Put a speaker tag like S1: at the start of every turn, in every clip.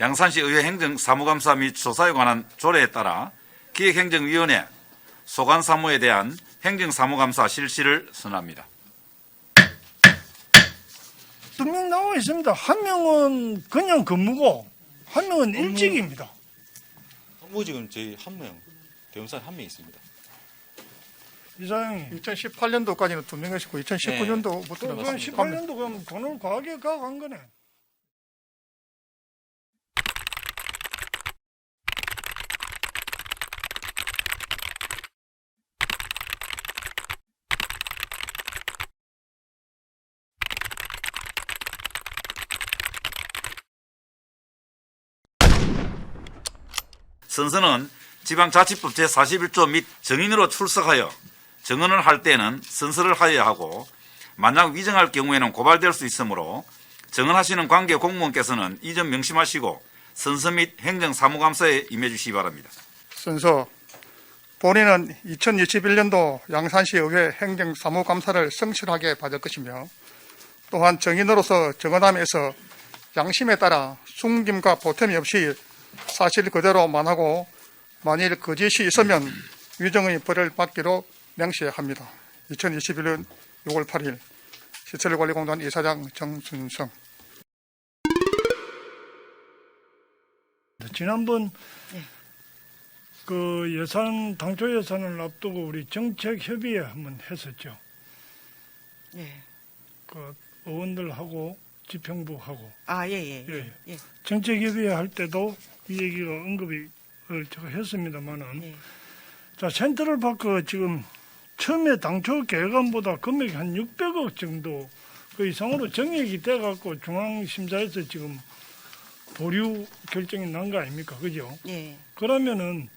S1: 양산시 의회 행정 사무감사 및 조사에 관한 조례에 따라 기획행정위원회 소관 사무에 대한 행정 사무감사 실시를 선언합니다.
S2: 두 명 나와 있습니다. 한 명은 그냥 근무고 한 명은 일직입니다.
S3: 업무직은 저희 한 명, 대원사 한 명 있습니다.
S2: 이사장님.
S4: 2018년도까지는 두 명이시고 2019년도부터
S2: 그
S3: 네,
S2: 그건
S3: 맞습니다.
S2: 18년도 그럼 돈을 과하게 가간 거네.
S1: 선서는 지방자치법 제41조 및 정인으로 출석하여 정언을 할 때는 선서를 하여야 하고 만약 위정할 경우에는 고발될 수 있으므로 정언하시는 관계 공무원께서는 이 점 명심하시고 선서 및 행정사무감사에 임해 주시기 바랍니다.
S4: 순서 본인은 2021년도 양산시 의회 행정사무감사를 성실하게 받을 것이며 또한 정인으로서 정언함에서 양심에 따라 숨김과 보탬이 없이 사실 그대로 만 하고 만일 거짓이 있으면 위정의 벌을 받기로 명시합니다. 2021년 6월 8일 시설관리공단 이사장 정순성
S2: 지난번 그 예산 당초 예산을 앞두고 우리 정책 협의회 한번 했었죠.
S5: 예.
S2: 그 의원들하고 지평부하고
S5: 아, 예, 예.
S2: 예.
S5: 예. 예.
S2: 정책 협의회 할 때도 이 얘기가 언급이 어, 제가 했습니다만은
S5: 예.
S2: 자 센트럴 파크 지금 처음에 당초 계획안보다 금액이 한 600억 정도 그 이상으로 정액이 돼갖고 중앙심사에서 지금 보류 결정이 난 거 아닙니까? 그죠?
S5: 예.
S2: 그러면은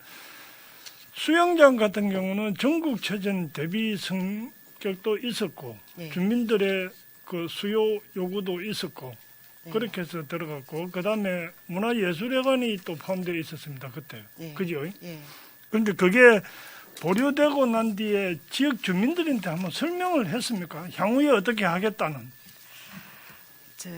S2: 수영장 같은 경우는 전국 체전 대비 성격도 있었고
S5: 예.
S2: 주민들의 그 수요 요구도 있었고
S5: 예.
S2: 그렇게 해서 들어갔고 그 다음에 문화예술회관이 또 포함되어 있었습니다 그때
S5: 예.
S2: 그죠?
S5: 예.
S2: 그런데 그게 보류되고 난 뒤에 지역 주민들한테 한번 설명을 했습니까? 향후에 어떻게 하겠다는
S5: 저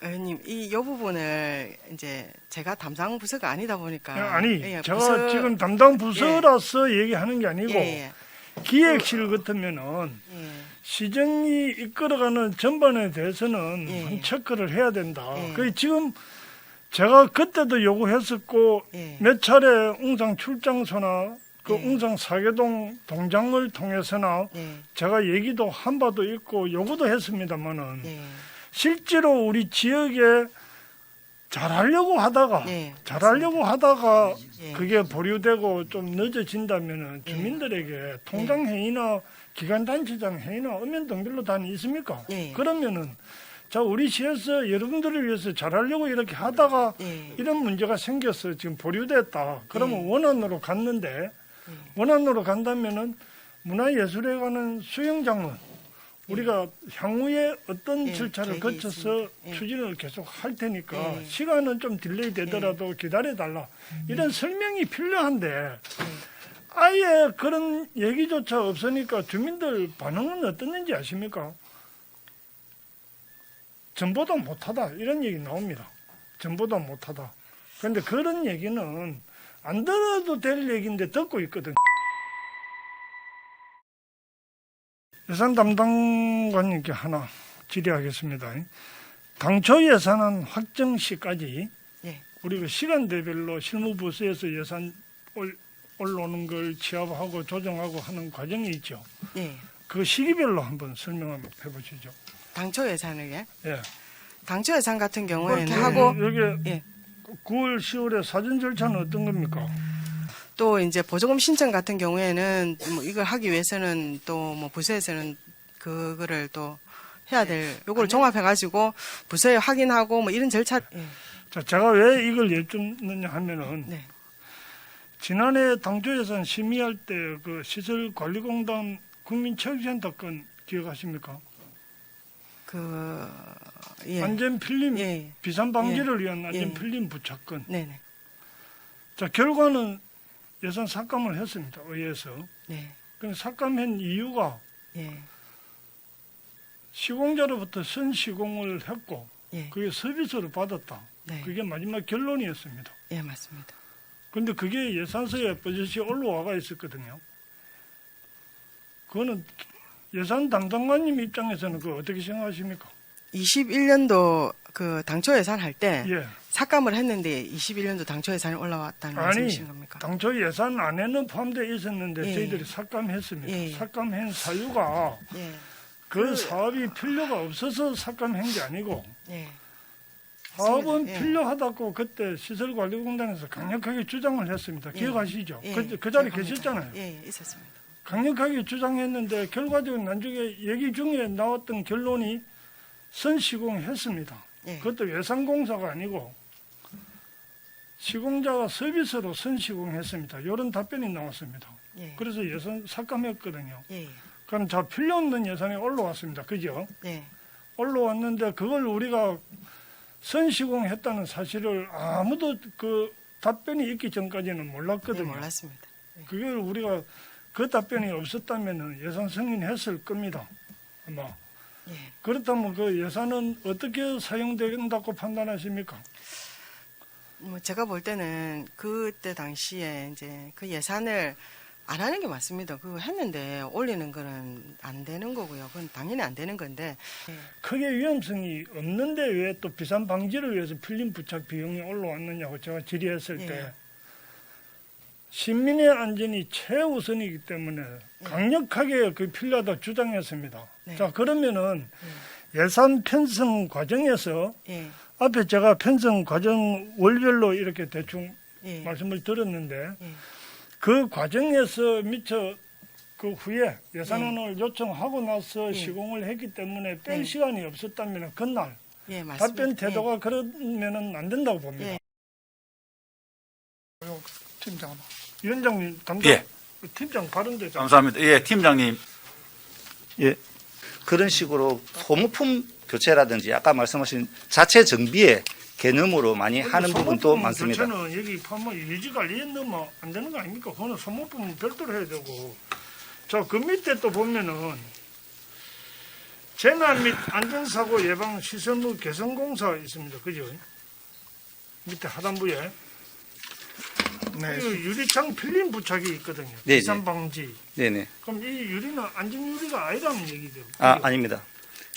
S5: 의원님 이 요 부분을 이제 제가 담당 부서가 아니다 보니까
S2: 아니
S5: 예,
S2: 제가
S5: 부서-
S2: 지금 담당 부서라서 얘기하는 게 아니고
S5: 예,
S2: 기획실 같으면은
S5: 예.
S2: 시정이 이끌어가는 전반에 대해서는
S5: 예.
S2: 한 체크를 해야 된다.
S5: 예.
S2: 그 지금 제가 그때도 요구했었고
S5: 예.
S2: 몇 차례 웅상 출장소나 그
S5: 예.
S2: 웅상 사계동 동장을 통해서나
S5: 예.
S2: 제가 얘기도 한 바도 있고 요구도 했습니다만은
S5: 예.
S2: 실제로 우리 지역에 잘하려고 하다가
S5: 예.
S2: 잘하려고 하다가
S5: 예.
S2: 그게 보류되고 좀 늦어진다면은 주민들에게 통장 회의나 기관 단체장 회의나 등별로 다 있습니까?
S5: 예.
S2: 그러면은 자 우리 시에서 여러분들을 위해서 잘하려고 이렇게 하다가
S5: 예.
S2: 이런 문제가 생겨서 지금 보류됐다. 그러면
S5: 예.
S2: 원안으로 갔는데 원안으로 간다면은 문화예술회관은 수영장은 우리가 향후에 어떤
S5: 예,
S2: 절차를 거쳐서.
S5: 예.
S2: 추진을 계속 할 테니까
S5: 예.
S2: 시간은 좀 딜레이 되더라도 기다려 달라
S5: 음.
S2: 이런 설명이 필요한데 아예 그런 얘기조차 없으니까 주민들 반응은 어떻는지 아십니까? 전보다 못하다 이런 얘기 나옵니다. 전보다 못하다. 그런데 그런 얘기는 안 들어도 될 얘기인데 듣고 있거든. 예산 담당관님께 하나 질의하겠습니다. 당초 예산안 확정 시까지
S5: 예.
S2: 우리가 시간 대별로 실무부서에서 예산 올, 올라오는 걸 취합하고 조정하고 하는 과정이 있죠.
S5: 예.
S2: 그 시기별로 한번 설명 한번 해보시죠.
S5: 당초 예산을 예.
S2: 예.
S5: 당초 예산 같은 경우에는
S2: 그렇게
S5: 하고
S2: 여기
S5: 예.
S2: 9월, 10월에 사전 절차는 어떤 겁니까?
S5: 또 이제 보조금 신청 같은 경우에는 뭐 이걸 하기 위해서는 또 뭐 부서에서는 그거를 또 해야 될 요거를 종합해 가지고 부서에 확인하고 뭐 이런 절차 예.
S2: 자, 제가 왜 이걸 여쭙느냐 하면은
S5: 네.
S2: 지난해 당초 예산 심의할 때 그 시설관리공단 국민체육센터 건 기억하십니까?
S5: 그 예.
S2: 안전 필름
S5: 예.
S2: 비산 방지를 위한 안전
S5: 예.
S2: 필름 부착권.
S5: 네, 네.
S2: 자, 결과는 예산 삭감을 했습니다. 의회에서.
S5: 네.
S2: 그 삭감한 이유가
S5: 예.
S2: 시공자로부터 선 시공을 했고
S5: 예,
S2: 그게 서비스로 받았다.
S5: 네,
S2: 그게 마지막 결론이었습니다.
S5: 예, 맞습니다.
S2: 근데 그게 예산서에 버젓이 올라와가 있었거든요. 그거는 예산 담당관님 입장에서는 그 어떻게 생각하십니까?
S5: 21년도 그 당초 예산 할 때
S2: 예.
S5: 삭감을 했는데 21년도 당초 예산이 올라왔다는 말씀이신 겁니까?
S2: 당초 예산 안에는 포함되어 있었는데
S5: 예.
S2: 저희들이 삭감했습니다.
S5: 예.
S2: 삭감한 사유가
S5: 예,
S2: 그,
S5: 그-
S2: 사업이 필요가 없어서 삭감한 게 아니고
S5: 예,
S2: 사업은
S5: 예.
S2: 필요하다고 그때 시설관리공단에서 강력하게 주장을 했습니다.
S5: 예.
S2: 기억하시죠?
S5: 예,
S2: 그, 그 자리
S5: 기억합니다.
S2: 계셨잖아요.
S5: 예, 있었습니다.
S2: 강력하게 주장했는데 결과적으로 나중에 얘기 중에 나왔던 결론이 선시공했습니다.
S5: 예,
S2: 그것도 예산공사가 아니고 시공자가 서비스로 선시공했습니다. 이런 답변이 나왔습니다.
S5: 예,
S2: 그래서 예산 삭감했거든요.
S5: 예,
S2: 그럼 자 필요 없는 예산이 올라왔습니다. 그죠?
S5: 예,
S2: 올라왔는데 그걸 우리가 선시공했다는 사실을 아무도 그 답변이 있기 전까지는
S5: 네,
S2: 몰랐거든요.
S5: 몰랐습니다.
S2: 그걸 우리가 그 답변이 없었다면 예산 승인했을 겁니다. 아마
S5: 예.
S2: 그렇다면 그 예산은 어떻게 사용된다고 판단하십니까?
S5: 뭐 제가 볼 때는 그때 당시에 이제 그 예산을 안 하는 게 맞습니다. 그거 했는데 올리는 거는 안 되는 거고요. 그건 당연히 안 되는 건데. 예.
S2: 크게 위험성이 없는데 왜 또 비산 방지를 위해서 필름 부착 비용이 올라왔느냐고 제가 질의했을
S5: 예.
S2: 때 시민의 안전이 최우선이기 때문에 강력하게 그 필요하다 주장했습니다.
S5: 네.
S2: 자 그러면은 예산 편성 과정에서
S5: 예.
S2: 앞에 제가 편성 과정 월별로 이렇게 대충
S5: 예.
S2: 말씀을 들었는데
S5: 예.
S2: 그 과정에서 미처 그 후에 예산안을 요청하고 나서
S5: 예.
S2: 시공을 했기 때문에 뺄
S5: 예.
S2: 시간이 없었다면 그날
S5: 예, 맞습니다.
S2: 답변 태도가 그러면은 안 된다고 봅니다.
S5: 예.
S4: 팀장.
S2: 위원장님 담당
S1: 예.
S2: 팀장 발언대 장
S1: 감사합니다. 예, 팀장님.
S6: 예. 그런 식으로 소모품 교체라든지 아까 말씀하신 자체 정비의 개념으로 많이 하는 부분도 많습니다.
S2: 교체는 여기 파면 유지 관리에 넣으면 안 되는 거 아닙니까? 그거는 소모품은 별도로 해야 되고. 자, 그 밑에 또 보면은 재난 및 안전사고 예방 시설물 개선 공사 있습니다. 그죠? 밑에 하단부에
S4: 네.
S2: 그 유리창 필름 부착이 있거든요.
S6: 네,
S2: 비산
S6: 네.
S2: 방지.
S6: 네네.
S2: 그럼 이 유리는 안전 유리가 아니라는 얘기죠.
S6: 아? 아닙니다.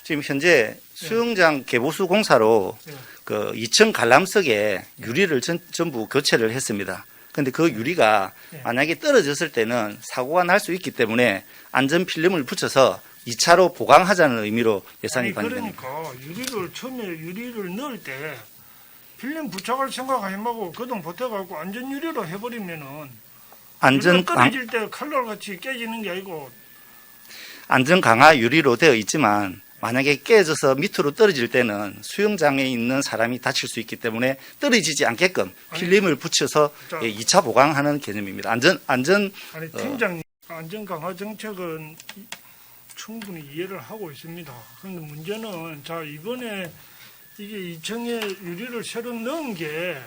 S6: 지금 현재 수영장 개보수 공사로
S2: 예.
S6: 그 2층 관람석에 유리를 전, 전부 교체를 했습니다. 근데 그 유리가
S2: 예.
S6: 만약에 떨어졌을 때는 사고가 날 수 있기 때문에 안전 필름을 붙여서 2차로 보강하자는 의미로 예산이 반영됩니다.
S2: 그러니까 유리를 처음에 유리를 넣을 때 필름 부착할 생각하지 말고 그동 보태갖고 안전 유리로 해버리면은
S6: 안전
S2: 유리가
S6: 강,
S2: 떨어질 때 칼날 같이 깨지는 게 아니고
S6: 안전 강화 유리로 되어 있지만 만약에 깨져서 밑으로 떨어질 때는 수영장에 있는 사람이 다칠 수 있기 때문에 떨어지지 않게끔 필름을 붙여서
S2: 자.
S6: 2차 보강하는 개념입니다. 안전 안전
S2: 아니
S6: 어.
S2: 팀장님 안전 강화 정책은 이- 충분히 이해를 하고 있습니다. 그런데 문제는 자 이번에 이게 2층에 유리를 새로 넣은 게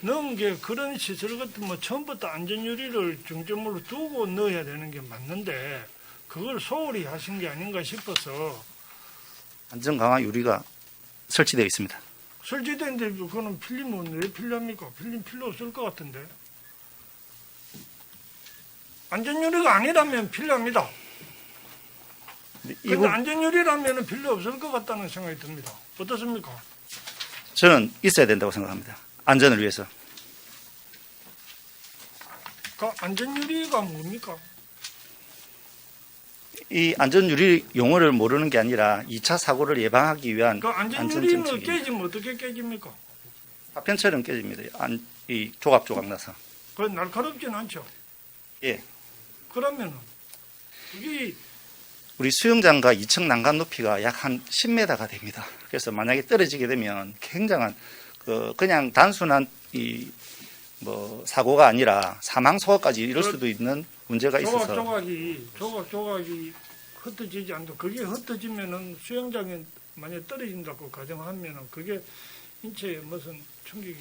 S2: 넣은 게 그런 시설 같은 뭐 처음부터 안전 유리를 중점으로 두고 넣어야 되는 게 맞는데 그걸 소홀히 하신 게 아닌가 싶어서
S6: 안전 강화 유리가 설치되어 있습니다.
S2: 설치된데 그거는 필름은 왜 필요합니까? 필름 필요 없을 것 같은데. 안전유리가 아니라면 필요합니다.
S6: 이거
S2: 안전유리라면 필요 없을 것 같다는 생각이 듭니다. 어떻습니까?
S6: 저는 있어야 된다고 생각합니다. 안전을 위해서.
S2: 그 안전유리가 뭡니까?
S6: 이 안전 유리 용어를 모르는 게 아니라 2차 사고를 예방하기 위한
S2: 그
S6: 안전
S2: 안전유리는
S6: 정책입니다.
S2: 깨지면 어떻게 깨집니까?
S6: 파편처럼 깨집니다. 안, 이 조각조각 나서.
S2: 그 날카롭진 않죠.
S6: 예.
S2: 그러면은 이게
S6: 우리 수영장과 2층 난간 높이가 약 한 10m가 됩니다. 그래서 만약에 떨어지게 되면 굉장한 그 그냥 단순한 이 뭐 사고가 아니라 사망 사고까지 이럴
S2: 그
S6: 수도 있는 문제가
S2: 조각
S6: 있어서
S2: 조각이 조각 조각이 흩어지지 않도 그게 흩어지면은 수영장에 만약 떨어진다고 가정하면은 그게 인체에 무슨 충격이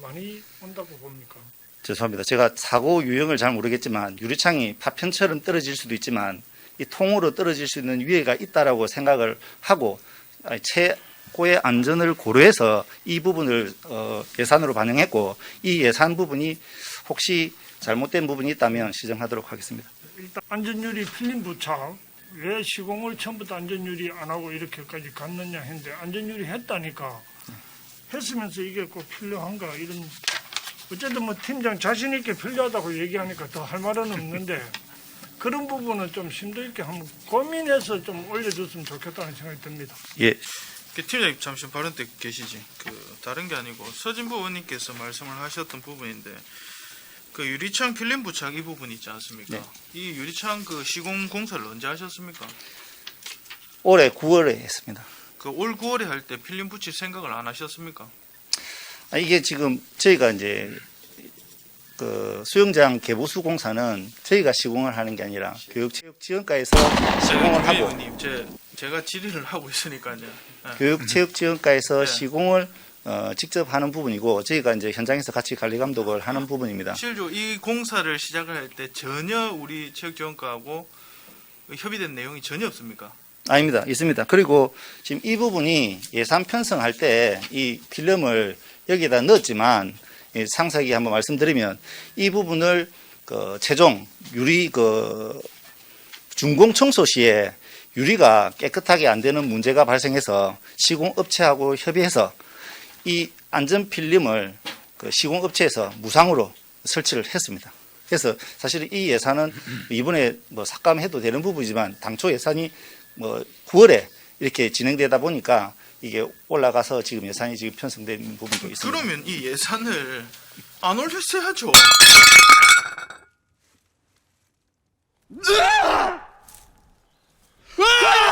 S2: 많이 온다고 봅니까?
S6: 죄송합니다. 제가 사고 유형을 잘 모르겠지만 유리창이 파편처럼 떨어질 수도 있지만 이 통으로 떨어질 수 있는 위해가 있다라고 생각을 하고 아니, 최 사고의 안전을 고려해서 이 부분을 어, 예산으로 반영했고 이 예산 부분이 혹시 잘못된 부분이 있다면 시정하도록 하겠습니다.
S2: 일단 안전유리 필름 부착 왜 시공을 처음부터 안전유리 안 하고 이렇게까지 갔느냐 했는데 안전유리 했다니까 했으면서 이게 꼭 필요한가 이런 어쨌든 뭐 팀장 자신 있게 필요하다고 얘기하니까 더 할 말은 없는데 그런 부분은 좀 심도 있게 한번 고민해서 좀 올려줬으면 좋겠다는 생각이 듭니다.
S6: 예,
S4: 그 팀장님 잠시 발언 때 계시지. 그 다른 게 아니고 서진보 의원님께서 말씀을 하셨던 부분인데 그 유리창 필름 부착 이 부분 있지 않습니까?
S6: 네.
S4: 이 유리창 그 시공 공사를 언제 하셨습니까?
S6: 올해 9월에 했습니다.
S4: 그 올 9월에 할 때 필름 붙일 생각을 안 하셨습니까?
S6: 아, 이게 지금 저희가 이제 그 수영장 개보수 공사는 저희가 시공을 하는 게 아니라 교육체육지원과에서 시공을
S4: 네,
S6: 하고
S4: 의원님 제 제가 질의를 하고 있으니까요. 네.
S6: 교육체육지원과에서
S4: 네.
S6: 시공을 어, 직접 하는 부분이고 저희가 이제 현장에서 같이 관리 감독을 하는 부분입니다.
S4: 실조 이 공사를 시작을 할 때 전혀 우리 체육지원과하고 협의된 내용이 전혀 없습니까?
S6: 아닙니다. 있습니다. 그리고 지금 이 부분이 예산 편성할 때 이 필름을 여기다 넣었지만 이 상세하게 한번 말씀드리면 이 부분을 그 최종 유리 그 준공 청소 시에 유리가 깨끗하게 안 되는 문제가 발생해서 시공업체하고 협의해서 이 안전 필름을 그 시공업체에서 무상으로 설치를 했습니다. 그래서 사실 이 예산은 이번에 뭐 삭감해도 되는 부분이지만 당초 예산이 뭐 9월에 이렇게 진행되다 보니까 이게 올라가서 지금 예산이 지금 편성된 부분도 있습니다.
S4: 그러면 이 예산을 안 올렸어야죠. 으악! Ah!